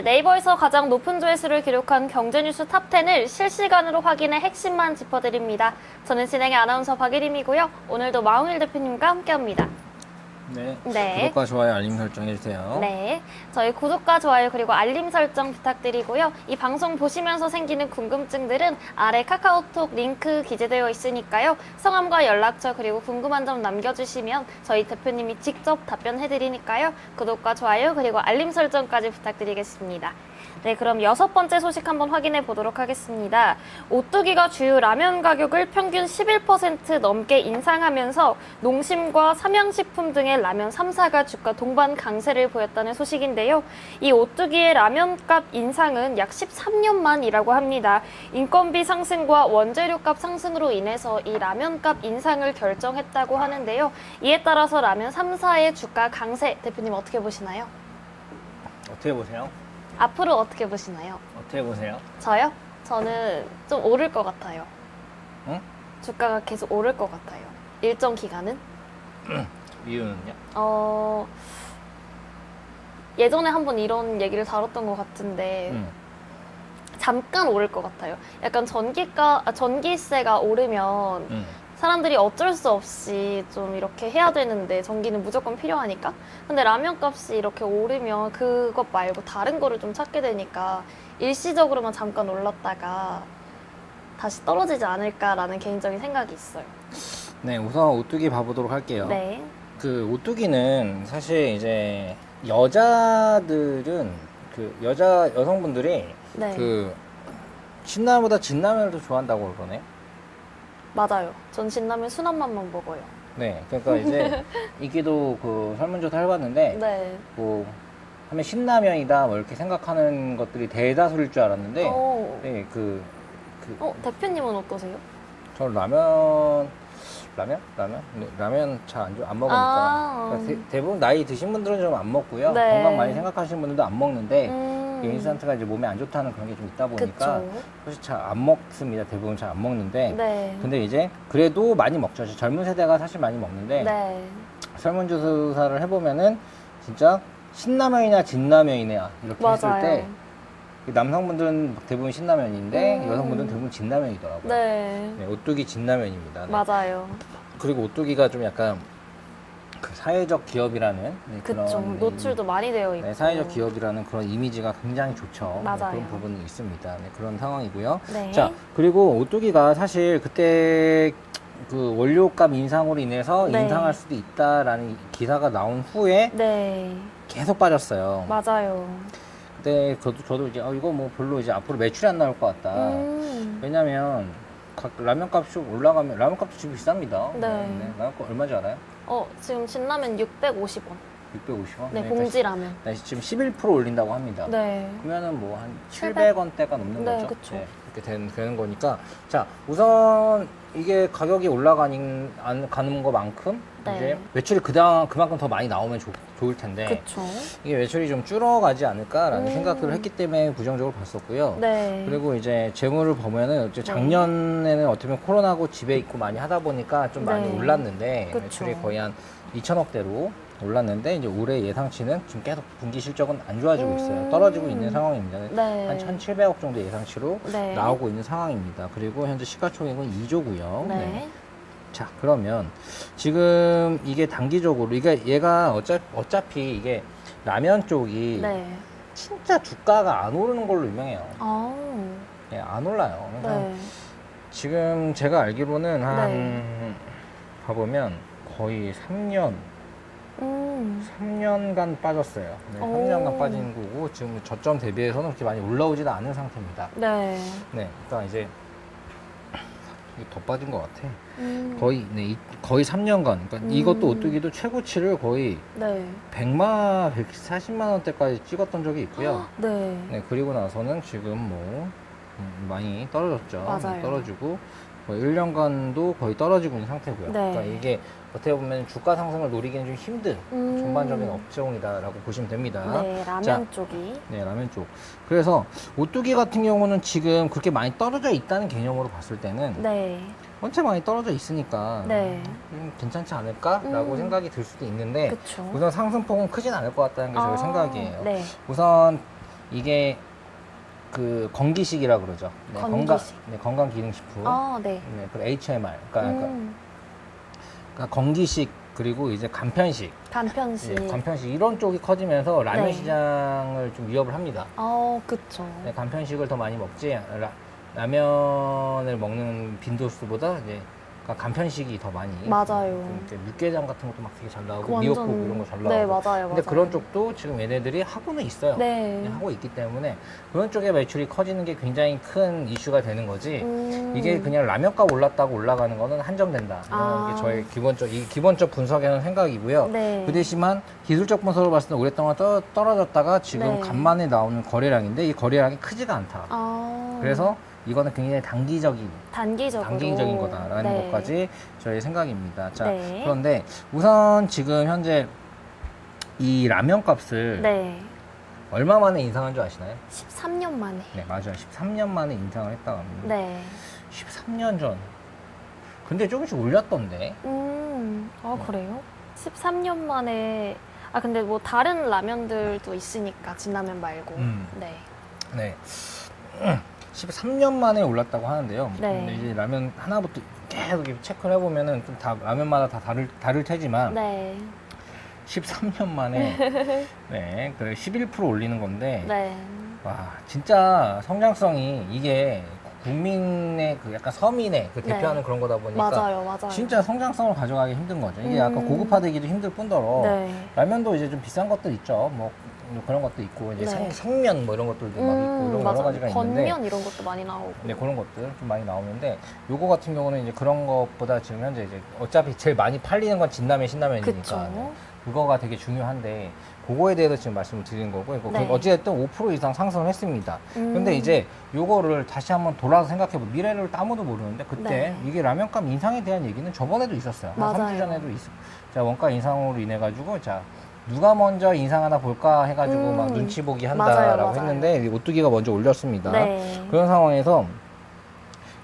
네, 네이버에서 가장 높은 조회수를 기록한 경제뉴스 탑10을 실시간으로 확인해 핵심만 짚어드립니다. 저는 진행의 아나운서 박예림이고요. 오늘도 마홍일 대표님과 함께합니다. 네. 네. 구독과 좋아요, 알림 설정 해주세요. 네, 저희 구독과 좋아요 그리고 알림 설정 부탁드리고요. 이 방송 보시면서 생기는 궁금증들은 아래 카카오톡 링크 기재되어 있으니까요. 성함과 연락처 그리고 궁금한 점 남겨주시면 저희 대표님이 직접 답변해드리니까요. 구독과 좋아요 그리고 알림 설정까지 부탁드리겠습니다. 네, 그럼 여섯 번째 소식 한번 확인해 보도록 하겠습니다. 오뚜기가 주요 라면 가격을 평균 11% 넘게 인상하면서 농심과 삼양식품 등의 라면 3사가 주가 동반 강세를 보였다는 소식인데요. 이 오뚜기의 라면값 인상은 약 13년 만이라고 합니다. 인건비 상승과 원재료값 상승으로 인해서 이 라면값 인상을 결정했다고 하는데요. 이에 따라서 라면 3사의 주가 강세 대표님 어떻게 보시나요? 어떻게 보세요? 앞으로 어떻게 보시나요? 어떻게 보세요? 저요? 저는 좀 오를 것 같아요. 응? 주가가 계속 오를 것 같아요. 일정 기간은? 이유는요? 어, 예전에 한번 이런 얘기를 다뤘던 것 같은데, 음. 잠깐 오를 것 같아요. 약간 전기가, 아, 전기세가 오르면 음. 사람들이 어쩔 수 없이 좀 이렇게 해야 되는데 전기는 무조건 필요하니까. 근데 라면 값이 이렇게 오르면 그것 말고 다른 거를 좀 찾게 되니까 일시적으로만 잠깐 올랐다가 다시 떨어지지 않을까라는 개인적인 생각이 있어요. 네, 우선 오뚜기 봐보도록 할게요. 네. 그 오뚜기는 사실 이제 여자들은 그 여자 여성분들이 네. 그 신라면보다 진라면을 더 좋아한다고 그러네. 맞아요. 전 진라면 순한 맛만 먹어요. 네, 그러니까 이제 이기도 그 설문조사 해봤는데 네. 뭐 하면 신라면이다 뭐 이렇게 생각하는 것들이 대다수일 줄 알았는데 어, 네, 그, 그, 어, 대표님은 어떠세요? 저 라면, 라면? 라면? 네, 라면 잘 안 안 먹으니까. 아. 그러니까 대, 부분 나이 드신 분들은 좀 안 먹고요. 네. 건강 많이 생각하시는 분들도 안 먹는데, 음. 이 인스턴트가 이제 몸에 안 좋다는 그런 게 좀 있다 보니까, 그쵸. 사실 잘 안 먹습니다. 대부분 잘 안 먹는데. 네. 근데 이제 그래도 많이 먹죠. 젊은 세대가 사실 많이 먹는데, 네. 설문조사를 해보면은 진짜 신라면이냐 진라면이냐 이렇게 했을 맞아요. 때, 남성분들은 대부분 신라면인데, 음. 여성분들은 대부분 진라면이더라고요. 네. 네, 오뚜기 진라면입니다. 네. 맞아요. 그리고 오뚜기가 좀 약간 그 사회적 기업이라는 네, 그쵸. 그런 노출도 많이 되어 있고. 네, 사회적 기업이라는 그런 이미지가 굉장히 좋죠. 네, 맞아요. 그런 부분이 있습니다. 네, 그런 상황이고요. 네. 자 그리고 오뚜기가 사실 그때 그 원료값 인상으로 인해서 네. 인상할 수도 있다라는 기사가 나온 후에 네. 계속 빠졌어요. 맞아요. 근데 저도, 저도 이제 어, 이거 뭐 별로 이제 앞으로 매출이 안 나올 것 같다. 음. 왜냐면 각 라면 값이 올라가면 라면 값도 지금 비쌉니다. 네. 라면 값 얼마인지 알아요? 어, 지금 진라면 650원. 650원? 네, 봉지라면. 네, 지금 11% 올린다고 합니다. 네. 그러면은 뭐 한 700? 700원대가 넘는 네, 거죠. 그쵸. 이렇게 된, 되는 거니까. 자, 우선 이게 가격이 올라가는 안- 가는 것만큼 네. 이제 매출이 그당 그만큼 더 많이 나오면 좋, 좋을 텐데 그쵸. 이게 매출이 좀 줄어가지 않을까라는 음. 생각들을 했기 때문에 부정적으로 봤었고요. 네. 그리고 이제 재물을 보면은 이제 작년에는 어떻게 보면 코로나고 집에 있고 많이 하다 보니까 좀 많이 네. 올랐는데 그쵸. 매출이 거의 한 2천억대로 올랐는데 이제 올해 예상치는 지금 계속 분기 실적은 안 좋아지고 있어요. 음. 떨어지고 있는 상황입니다. 네. 한 1,700억 정도 예상치로 네. 나오고 있는 상황입니다. 그리고 현재 시가총액은 2조고요. 네. 자, 그러면 지금 이게 단기적으로 이게 얘가 어차, 어차피 이게 라면 쪽이 네. 진짜 주가가 안 오르는 걸로 유명해요. 아. 예, 안 올라요. 네. 지금 제가 알기로는 한 네. 봐보면 거의 3년 음. 3년간 빠졌어요. 네, 오. 3년간 빠진 거고 지금 저점 대비해서는 그렇게 많이 올라오지도 않은 상태입니다. 네. 네, 그러니까 이제 더 빠진 것 같아. 음. 거의 네, 이- 거의 3년간. 그러니까 음. 이것도 오뚜기도 최고치를 거의 네. 100만, 140만 원대까지 찍었던 적이 있고요. 네. 네, 그리고 나서는 지금 뭐 음, 많이 떨어졌죠. 맞아요. 떨어지고 거의 1년간도 거의 떨어지고 있는 상태고요. 네. 그러니까 이게 어떻게 보면 주가 상승을 노리기는 좀 힘든 음. 전반적인 업종이다라고 보시면 됩니다. 네, 라면 자. 쪽이. 네, 라면 쪽. 그래서 오뚜기 같은 경우는 지금 그렇게 많이 떨어져 있다는 개념으로 봤을 때는 네. 원체 많이 떨어져 있으니까 네. 음, 괜찮지 않을까라고 음. 생각이 들 수도 있는데 그쵸. 우선 상승폭은 크진 않을 것 같다는 게제 아, 생각이에요. 네. 우선 이게 그 건기식이라 그러죠. 네, 건강 건기식. 네, 건강 기능식품. 아, 네. 네, 그 HMR. 그러니까, 음, 그러니까 건기식 그리고 이제 간편식, 간편식. 예, 간편식 이런 쪽이 커지면서 라면 네. 시장을 좀 위협을 합니다. 어, 그쵸. 네, 간편식을 더 많이 먹지 라, 라면을 먹는 빈도수보다 이제 그러니까 간편식이 더 많이 맞아요. 좀 이렇게 육개장 같은 것도 막 되게 잘 나오고 완전- 미역국 이런 거 잘 나오고 네, 맞아요. 근데 맞아요. 그런 쪽도 지금 얘네들이 하고는 있어요 네. 하고 있기 때문에 그런 쪽에 매출이 커지는 게 굉장히 큰 이슈가 되는 거지 음. 이게 그냥 라면값 올랐다고 올라가는 거는 한정된다 이런 아. 게 저의 기본적 이 기본적 분석에는 생각이고요 네. 그 대신만 기술적 분석으로 봤을 때 오랫동안 떠, 떨어졌다가 지금 네. 간만에 나오는 거래량인데 이 거래량이 크지가 않다. 아. 그래서 이거는 굉장히 단기적인 단기적으로. 단기적인 거다라는 네. 것까지 저희 생각입니다. 자 네. 그런데 우선 지금 현재 이 라면 값을 네. 얼마 만에 인상한 줄 아시나요? 13년 만에. 네 맞아요. 13년 만에 인상을 했다고 합니다. 네. 13년 전. 근데 조금씩 올렸던데. 음. 아, 그래요? 13년 만에. 아, 근데 뭐 다른 라면들도 있으니까, 진라면 말고. 음. 네. 네. 13년 만에 올랐다고 하는데요. 네. 근데 이제 라면 하나부터 계속 이렇게 체크를 해보면은 좀 다 라면마다 다 다를 다를 테지만 네. 13년 만에 네, 그래 11% 올리는 건데 네. 와 진짜 성장성이 이게 국민의 그 약간 서민의 그 네. 대표하는 그런 거다 보니까 맞아요, 맞아요. 진짜 성장성을 가져가기 힘든 거죠. 이게 약간 음. 고급화되기도 힘들 뿐더러 네. 라면도 이제 좀 비싼 것들 있죠. 뭐 그런 것도 있고 이제 네. 생, 생면 뭐 이런 것들도 막 있고 음, 이런 여러. 가지가 있는데 건면 이런 것도 많이 나오고. 네, 그런 것들 좀 많이 나오는데 요거 같은 경우는 이제 그런 것보다 지금 현재 이제 어차피 제일 많이 팔리는 건 진라면 신라면이니까 그쵸. 네, 그거가 되게 중요한데 그거에 대해서 지금 말씀을 드리는 거고 이거 네. 어찌됐든 5% 이상 상승을 했습니다. 음. 근데 이제 요거를 다시 한번 돌아서 생각해 보 미래를 아무도 모르는데 그때 네. 이게 라면값 인상에 대한 얘기는 저번에도 있었어요. 한 맞아요. 3주 전에도 있어. 자, 원가 인상으로 인해 가지고 자 누가 먼저 인상 하나 볼까 해가지고 음. 막 눈치 보기 맞아요, 한다라고 맞아요. 했는데 오뚜기가 먼저 올렸습니다. 네. 그런 상황에서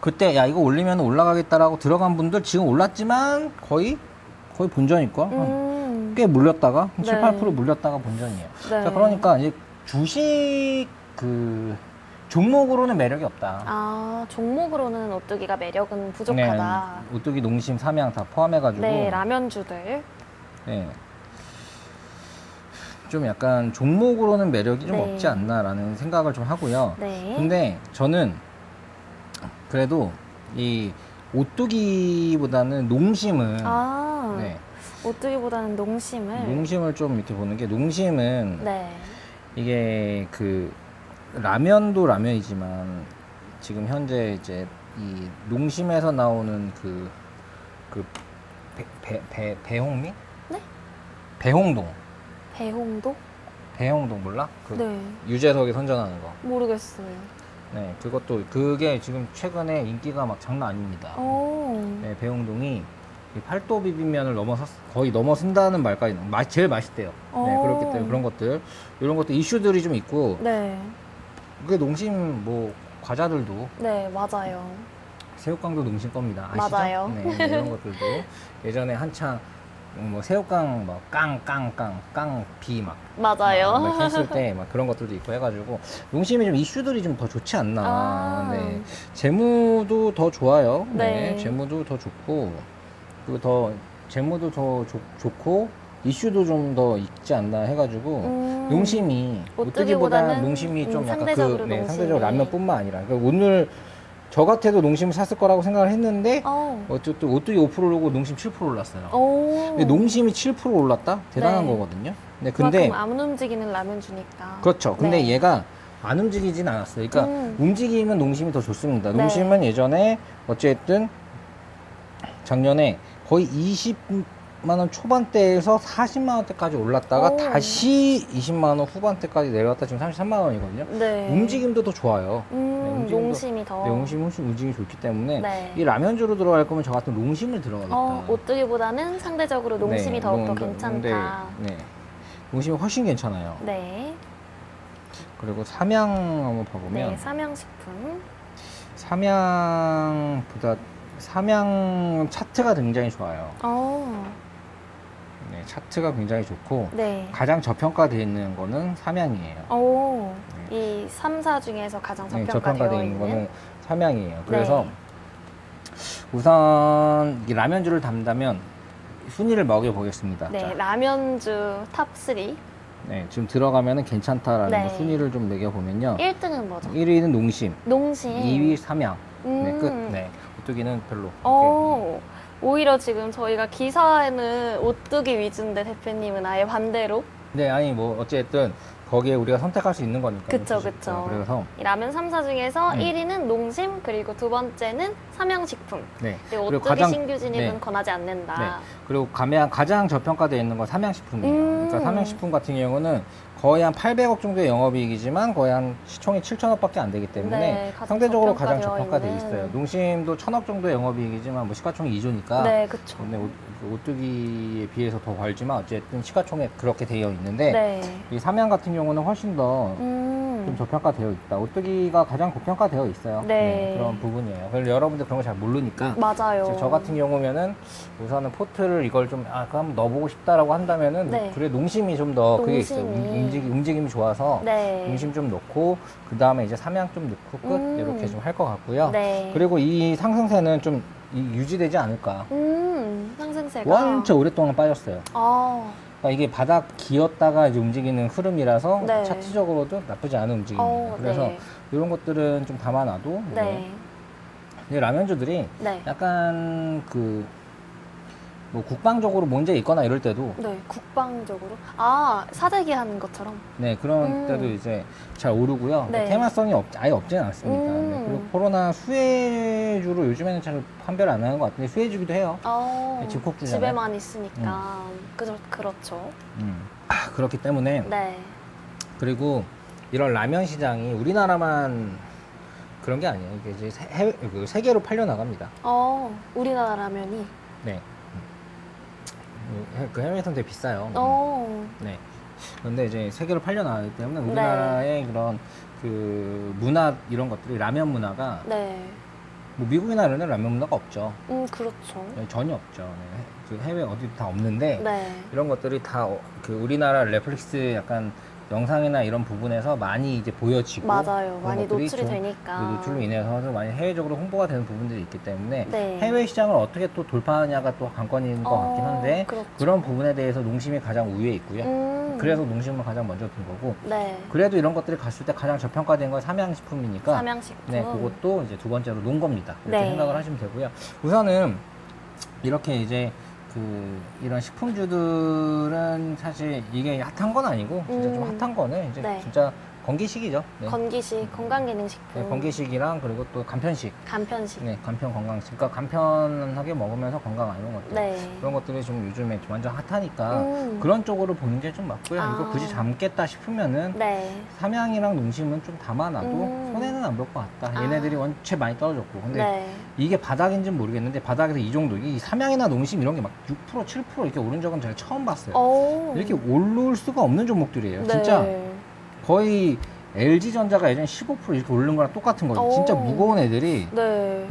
그때 야 이거 올리면 올라가겠다라고 들어간 분들 지금 올랐지만 거의 거의 본전일 거야. 한 음. 꽤 물렸다가 한 7, 네. 8% 물렸다가 본전이에요. 네. 자 그러니까 이제 주식 그 종목으로는 매력이 없다. 아, 종목으로는 오뚜기가 매력은 부족하다. 네, 오뚜기, 농심, 삼양 다 포함해가지고 네, 라면주들. 네. 좀 약간 종목으로는 매력이 좀 네. 없지 않나라는 생각을 좀 하고요. 네. 근데 저는 그래도 이 오뚜기보다는 농심은 아, 네, 오뚜기보다는 농심을. 농심을 좀 이렇게 보는 게 농심은 네. 이게 그 라면도 라면이지만 지금 현재 이제 이 농심에서 나오는 그 그 배, 배, 배홍미? 네? 배홍동. 배홍도? 배홍동 몰라? 그 네. 유재석이 선전하는 거. 모르겠어요. 네, 그것도 그게 지금 최근에 인기가 막 장난 아닙니다. 오. 네, 배홍동이 이 팔도 비빔면을 넘어서 거의 넘어선다는 말까지 마, 제일 맛있대요. 네, 오. 그렇기 때문에 그런 것들 이런 것도 이슈들이 좀 있고 네. 그게 농심 뭐 과자들도 네, 맞아요. 새우깡도 농심 겁니다. 아시죠? 맞아요. 네, 네, 이런 것들도 예전에 한창 뭐 새우깡 뭐깡깡깡 깡비 막 맞아요. 막 했을 때 막 그런 것들도 있고 해가지고 농심이 좀 이슈들이 좀 더 좋지 않나. 아. 네. 재무도 더 좋아요. 네. 네. 재무도 더 좋고 그리고 더 재무도 더 좋, 좋고 이슈도 좀 더 있지 않나 해가지고 음. 농심이 오뚜기보다는 오뚜기보다는 농심이 음, 좀 약간 상대적으로 그 네, 농심이. 상대적으로 라면뿐만 아니라 그러니까 오늘 저 같아도 농심을 샀을 거라고 생각을 했는데 어. 어쨌든 오뚜기 5% 오르고 농심 7% 올랐어요. 오. 근데 농심이 7% 올랐다? 대단한 네. 거거든요. 네, 근데 그만큼 안 움직이는 라면 주니까. 그렇죠. 근데 네. 얘가 안 움직이진 않았어요. 그러니까 음. 움직이면 농심이 더 좋습니다. 네. 농심은 예전에 어쨌든 작년에 거의 20 만원 초반대에서 40만 원대까지 올랐다가 오. 다시 20만 원 후반대까지 내려왔다 지금 33만 원이거든요. 네. 움직임도 더 좋아요. 음, 네, 움직임도- 농심이 더. 네, 농심 훨씬 움직임이 좋기 때문에 네. 이 라면주로 들어갈 거면 저 같은 농심을 들어가겠다. 어, 오뚜기보다는 상대적으로 농심이 네, 더욱더 농- 괜찮다. 네, 네. 농심이 훨씬 괜찮아요. 네. 그리고 삼양 한번 봐보면 네, 삼양식품. 삼양보다 삼양 차트가 굉장히 좋아요. 어, 네, 차트가 굉장히 좋고 네. 가장 저평가되어 있는 거는 삼양이에요. 오, 네, 이 3, 4 중에서 가장 네, 저평가되어 저평가되어 있는 있는 거는 삼양이에요. 그래서 네. 우선 이 라면주를 담다면 순위를 먹여 보겠습니다. 네, 자, 라면주 탑 3. 네, 지금 들어가면 은 괜찮다라는 네. 거 순위를 좀 매겨 보면요. 1등은 뭐죠? 1위는 농심, 농심. 2위 삼양. 네, 음. 끝. 네. 오뚜기는 별로. 어, 오 히려 지금 저희가 기사에는 오뚜기 위주인데 대표님은 아예 반대로 네, 아니 뭐 어쨌든 거기에 우리가 선택할 수 있는 거니까. 그쵸. 그쵸. 그래서 이 라면 3사 중에서 음. 1위는 농심 그리고 두 번째는 삼양식품 네. 그리고 오뚜기 가장- 신규 진입은 네. 권하지 않는다. 그리고 가장 가장 저평가되어 있는 건 삼양식품이에요. 음. 그러니까 삼양식품 같은 경우는 거의 한 800억 정도의 영업이익이지만 거의 한 시총이 7천억밖에 안 되기 때문에 네, 가장 상대적으로 가장 저평가되어 저평가되어 있는. 있어요. 농심도 천억 정도의 영업이익이지만 뭐 시가총이 2조니까 네, 그쵸. 근데 오- 그 오뚜기에 비해서 더 벌지만 어쨌든 시가총액 그렇게 되어 있는데 네. 이 삼양 같은 경우는 훨씬 더 좀 음. 저평가되어 있다. 오뚜기가 가장 고평가되어 있어요. 네. 그런 부분이에요. 그래서 여러분들 그런 거 잘 모르니까 맞아요. 저 같은 경우면은 우선은 포트를 이걸 좀 아, 그거 한번 넣어보고 싶다라고 한다면은 네. 그래 농심이 좀 더 그게 있어요. 농심이. 움- 움직, 움직임이 좋아서 네. 농심 좀 넣고 그 다음에 이제 삼양 좀 넣고 끝 음. 이렇게 좀 할 것 같고요. 네. 그리고 이 상승세는 좀 이- 유지되지 않을까. 음, 상승세가 원체 오랫동안 빠졌어요. 아, 그러니까 이게 바닥 기었다가 이제 움직이는 흐름이라서 네. 차트적으로도 나쁘지 않은 움직임입니다. 어, 그래서 네. 이런 것들은 좀 담아놔도 네. 이 라면주들이 네. 약간 그 뭐 국방적으로 문제 있거나 이럴 때도 네, 국방적으로. 아, 사재기 하는 것처럼. 네 그런 음. 때도 이제 잘 오르고요. 네. 테마성이 없, 아예 없지는 않습니다. 음. 네, 그리고 코로나 수혜주로 요즘에는 잘 판별 안 하는 것 같은데 수혜주기도 해요. 어, 네, 집콕주잖아요. 집에만 있으니까. 그죠, 그렇죠. 음. 아, 그렇기 때문에 네. 그리고 이런 라면 시장이 우리나라만 그런 게 아니에요. 이게 이제 세- 해외 그 세계로 팔려 나갑니다. 어, 우리나라 라면이. 네. 음. 해- 그 해외에서는 되게 비싸요. 어, 네. 그런데 이제 세계로 팔려 나가기 때문에 우리나라의 그런 그 문화 이런 것들이 라면 문화가 네. 뭐 미국이나 이런 데 라면 문화가 없죠. 음, 그렇죠. 네, 전혀 없죠. 네. 그 해외 어디도 다 없는데 네. 이런 것들이 다 그 우리나라 넷플릭스 약간 영상이나 이런 부분에서 많이 이제 보여지고 맞아요. 그런 많이 것들이 노출이 좀 되니까. 그 노출로 인해서 많이 해외적으로 홍보가 되는 부분들이 있기 때문에 네. 해외 시장을 어떻게 또 돌파하냐가 또 관건인 것 같긴 어, 한데 그렇죠. 그런 부분에 대해서 농심이 가장 우위에 있고요. 음. 그래서 농심을 가장 먼저 든 거고 네. 그래도 이런 것들이 갔을 때 가장 저평가된 건 삼양식품이니까 삼양식품. 네 그것도 이제 두 번째로 논 겁니다 이렇게 네. 생각을 하시면 되고요 우선은 이렇게 이제 그 이런 식품주들은 사실 이게 핫한 건 아니고 진짜 음. 좀 핫한 거는 이제 네. 진짜 건기식이죠 네. 건기식, 건강기능식품. 네, 건기식이랑 그리고 또 간편식 간편식. 네. 네 간편 건강식 그러니까 간편하게 먹으면서 건강한 이런 것들 그런 것들이 좀 요즘에 좀 완전 핫하니까 음. 그런 쪽으로 보는 게 좀 맞고요 아. 이거 굳이 담겠다 싶으면은 네. 삼양이랑 농심은 좀 담아놔도 음. 손해는 안 볼 것 같다. 아. 얘네들이 원체 많이 떨어졌고. 근데 네. 이게 바닥인지는 모르겠는데 바닥에서 이 정도, 이 삼양이나 농심 이런 게 막 6%, 7% 이렇게 오른 적은 제가 처음 봤어요. 오. 이렇게 오를 수가 없는 종목들이에요. 네. 진짜 거의 LG전자가 예전에 15% 이렇게 오른 거랑 똑같은 거예요. 오. 진짜 무거운 애들이 네.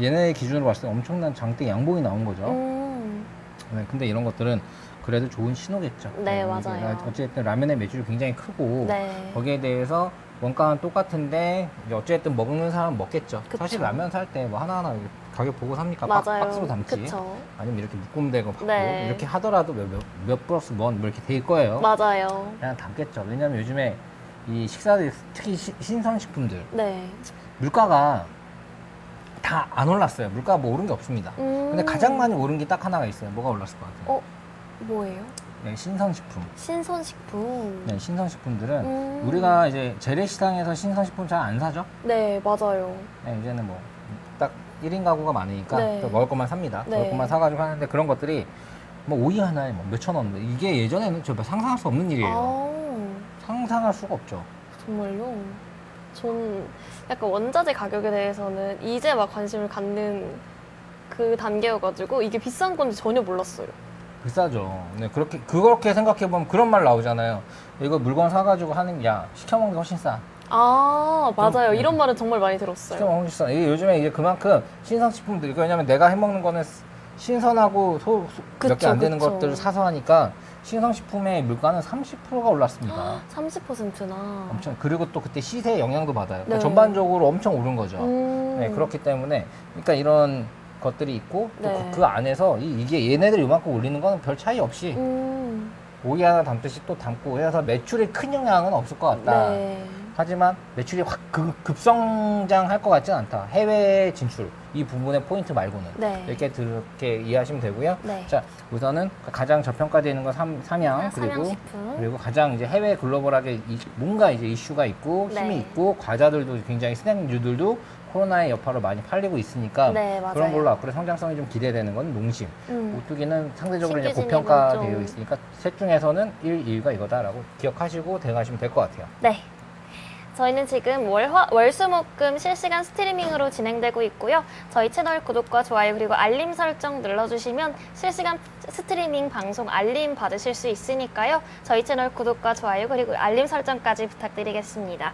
얘네 기준으로 봤을 때 엄청난 장대 양봉이 나온 거죠. 음. 네, 근데 이런 것들은 그래도 좋은 신호겠죠. 네, 이게 맞아요. 어쨌든 라면의 매출이 굉장히 크고 네. 거기에 대해서 원가는 똑같은데 이제 어쨌든 먹는 사람은 먹겠죠. 그쵸. 사실 라면 살 때 뭐 하나하나 가격 보고 삽니까? 박, 맞아요. 박스로 담지. 그쵸. 아니면 이렇게 묶음되고 받고 네. 이렇게 하더라도 몇, 몇, 몇 플러스 뭔 뭐 이렇게 될 거예요. 맞아요. 그냥 담겠죠. 왜냐면 요즘에 이 식사들 특히 시- 신선식품들 네. 물가가 다 안 올랐어요. 물가가 뭐 오른 게 없습니다. 음. 근데 가장 많이 오른 게 딱 하나가 있어요. 뭐가 올랐을 것 같아요? 어, 뭐예요? 네, 신선식품. 신선식품. 네, 신선식품들은 음. 우리가 이제 재래시장에서 신선식품 잘 안 사죠? 네, 맞아요. 네, 이제는 뭐 딱 1인 가구가 많으니까 네. 또 먹을 것만 삽니다. 네. 먹을 것만 사가지고 하는데 그런 것들이 뭐 오이 하나에 뭐 몇천 원. 이게 예전에는 저 상상할 수 없는 일이에요. 아, 상상할 수가 없죠. 정말요? 전 약간 원자재 가격에 대해서는 이제 막 관심을 갖는 그 단계여가지고 이게 비싼 건지 전혀 몰랐어요. 비싸죠. 네, 그렇게, 그렇게 생각해보면 그런 말 나오잖아요. 이거 물건 사가지고 하는 게, 야, 시켜먹는 게 훨씬 싸. 아, 맞아요. 네. 이런 말은 정말 많이 들었어요. 시켜먹는 게 훨씬 싸. 이게 요즘에 이제 그만큼 신선식품들, 이거 왜냐면 내가 해먹는 거는 신선하고 소, 몇개안 그쵸, 되는 그쵸. 것들을 사서 하니까 신성식품의 물가는 30%가 올랐습니다. 30%나. 엄청 그리고 또 그때 시세 영향도 받아요. 그러니까 네. 전반적으로 엄청 오른 거죠. 음. 네, 그렇기 때문에 그러니까 이런 것들이 있고 또 네. 그 안에서 이, 게 얘네들 이만큼 올리는 건별 차이 없이 음. 오이 하나 담듯이 또 담고 해서 매출에 큰 영향은 없을 것 같다. 네. 하지만 매출이 확 급, 급성장할 것 같지는 않다. 해외 진출 이 부분의 포인트 말고는 네. 이렇게 그렇게 이해하시면 되고요. 네. 자 우선은 가장 저평가되어 있는 건 삼, 삼양 아, 그리고 삼양식품. 그리고 가장 이제 해외 글로벌하게 이- 뭔가 이제 이슈가 있고 힘이 네. 있고 과자들도 굉장히 스낵류들도 코로나의 여파로 많이 팔리고 있으니까 네, 맞아요. 그런 걸로 앞으로 성장성이 좀 기대되는 건 농심. 음. 오뚜기는 상대적으로 이제 신규진입은 고평가되어 좀- 있으니까 셋 중에서는 1, 2가 이거다라고 기억하시고 대응하시면 될 것 같아요. 네. 저희는 지금 월화, 월수목금 실시간 스트리밍으로 진행되고 있고요. 저희 채널 구독과 좋아요 그리고 알림 설정 눌러주시면 실시간 스트리밍 방송 알림 받으실 수 있으니까요. 저희 채널 구독과 좋아요 그리고 알림 설정까지 부탁드리겠습니다.